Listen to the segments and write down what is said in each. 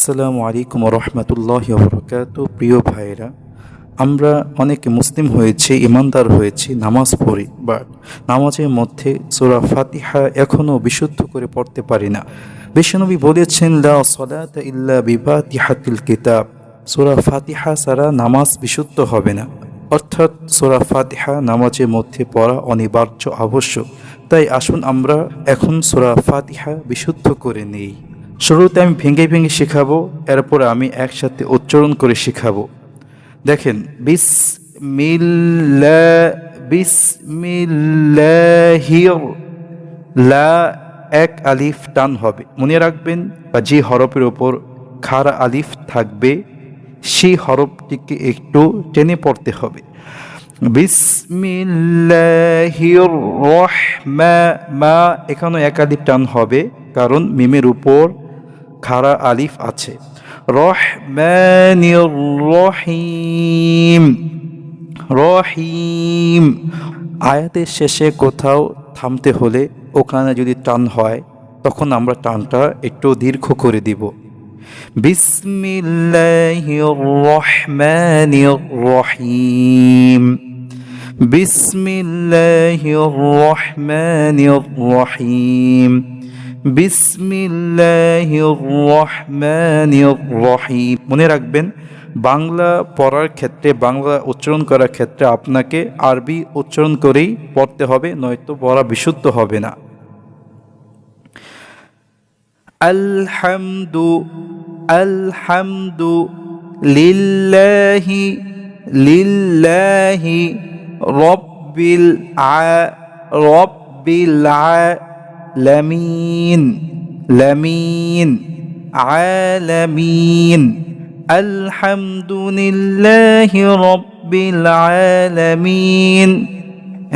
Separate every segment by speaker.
Speaker 1: আসসালামু আলাইকুম রহমতুল্লাহ বরকাত প্রিয় ভাইরা আমরা অনেকে মুসলিম হয়েছে ইমানদার হয়েছি, নামাজ পড়ি, বাট নামাজের মধ্যে সোরা ফাতিহা এখনও বিশুদ্ধ করে পড়তে পারি না। বিশ্বনবী বলেছেন, লা ইল্লা বিবাতিহাতিল কিতাব। সোরা ফাতিহা ছাড়া নামাজ বিশুদ্ধ হবে না। অর্থাৎ সোরা ফাতিহা নামাজের মধ্যে পড়া অনিবার্য, আবশ্যক। তাই আসুন আমরা এখন সোরা ফাতিহা বিশুদ্ধ করে নেই। শুরুতে আমি ভেঙে ভেঙে শেখাবো, এরপরে আমি একসাথে উচ্চারণ করে শেখাবো। দেখেন বিস মিল্লা বিস লা, এক আলিফ টান হবে। মনে রাখবেন, বা যে হরফের ওপর খারা আলিফ থাকবে সেই হরফটিকে একটু টেনে পড়তে হবে। বিসমিল্লাহির রহমা, মা এখানে এক আলিফ টান হবে, কারণ মিমের উপর খারা আলিফ আছে। রহমানির রহিম। রহিম। আয়াতের শেষে কোথাও থামতে হলে ওখানে যদি টান হয়, তখন আমরা টানটা একটু দীর্ঘ করে দিব। বিসমিল্লাহির রহমানির রহিম। বিসমিল্লাহির রহমানির রহিম। মনে রাখবেন, বাংলা পড়ার ক্ষেত্রে, বাংলা উচ্চারণ করার ক্ষেত্রে আপনাকে আরবি উচ্চারণ করেই পড়তে হবে, নয়তো পড়া বিশুদ্ধ হবে না। আলহামদু আলহামদু লিল্লাহি লিল্লাহি রব্বিল আ, রব্বিল আলামিন লামিন আলামিন আলহামদুলিল্লাহি রব্বিল আলামিন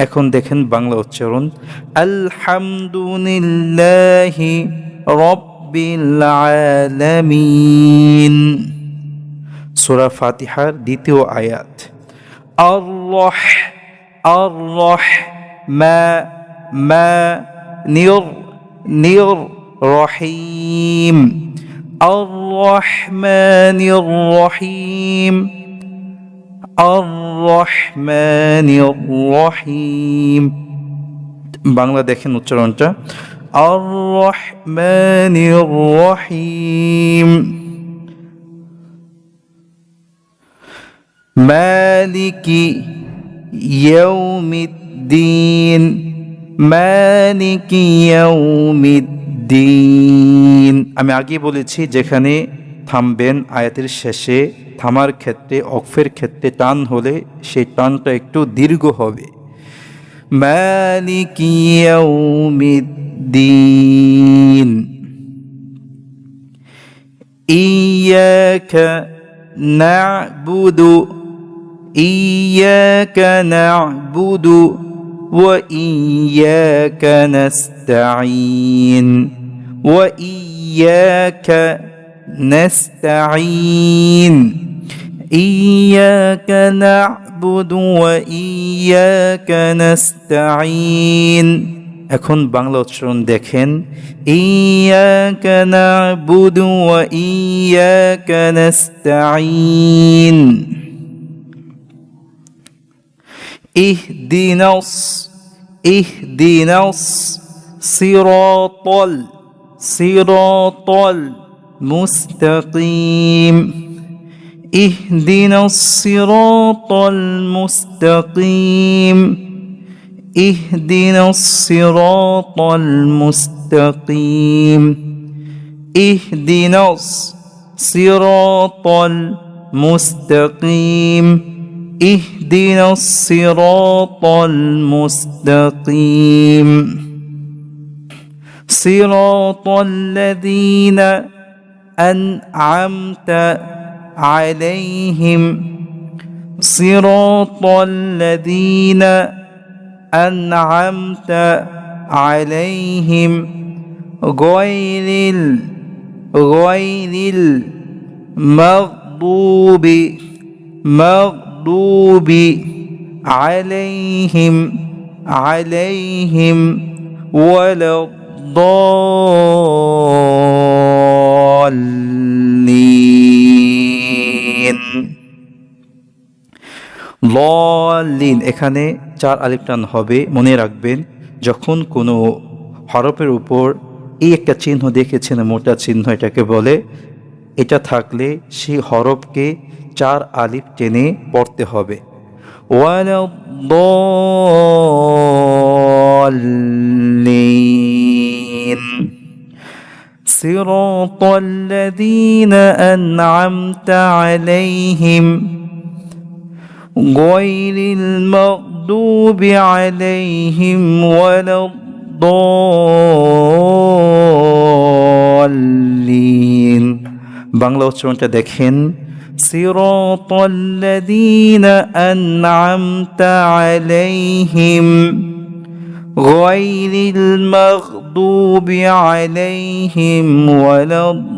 Speaker 1: এখন দেখেন বাংলা উচ্চারণ। আলহামদুলিল্লাহি রব্বিল আলামিন সূরা ফাতিহার দ্বিতীয় আয়াত। আর রহ আর রহ মা মা নির নির রহিম الرحمن الرحيم الرحمن الرحيم বাংলা দেখেন উচ্চারণটা الرحمن الرحيم مالك يوم الدين مالك يوم الدين আমি আগে বলেছি যেখানে থামবেন আয়াতের শেষে থামার ক্ষেত্রে অক্ষের ক্ষেত্রে টান হলে সেই টানটা একটু দীর্ঘ হবে مالك يوم الدين إياك نعبد إياك نعبد وإياك نستعين وإياك نستعين إياك نعبد وإياك نستعين এখন বাংলা উচ্চারণ দেখেন إياك نعبد وإياك نستعين اهدنا اهدنا الصراط الصراط المستقيم اهدنا الصراط المستقيم. اهدنا الصراط المستقيم. اهدنا الصراط المستقيم. اهدنا الصراط المستقيم. صراط الذين أنعمت عليهم. صراط الذين أنعمت عليهم. غير غير المغضوب مغضوب মাকদুবি আলাইহিম আলাইহিম লিন এখানে চার আলিফ টান হবে, মনে রাখবেন, যখন কোনো হরফের উপর এই একটা চিহ্ন দেখেছেন, মোটা চিহ্ন এটাকে বলে, এটা থাকলে সেই হরফকে চার আলিফ টেনে পড়তে হবে ওয়ালাদ্দাল্লিন صراط الذين أنعمت عليهم غير المغضوب عليهم ولا الضالين বাংলা উচ্চারণটা দেখেন صراط الذين أنعمت عليهم غير المغضوب عليهم ولا الضالين.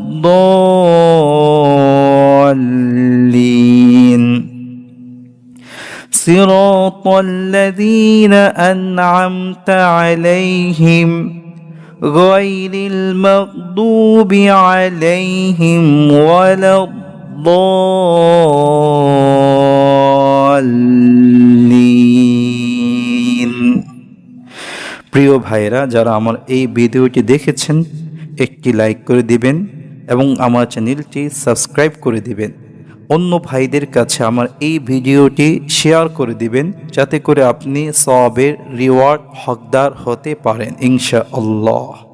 Speaker 1: صراط الذين أنعمت عليهم غير المغضوب عليهم ولا الضالين. প্রিয় ভাইরা যারা আমার এই ভিডিওটি দেখেছেন, একটি লাইক করে দিবেন এবং আমার চ্যানেলটি সাবস্ক্রাইব করে দিবেন। অন্য ভাইদের কাছে আমার এই ভিডিওটি শেয়ার করে দিবেন, যাতে করে আপনি সবের রিওয়ার্ড হকদার হতে পারেন ইনশা আল্লাহ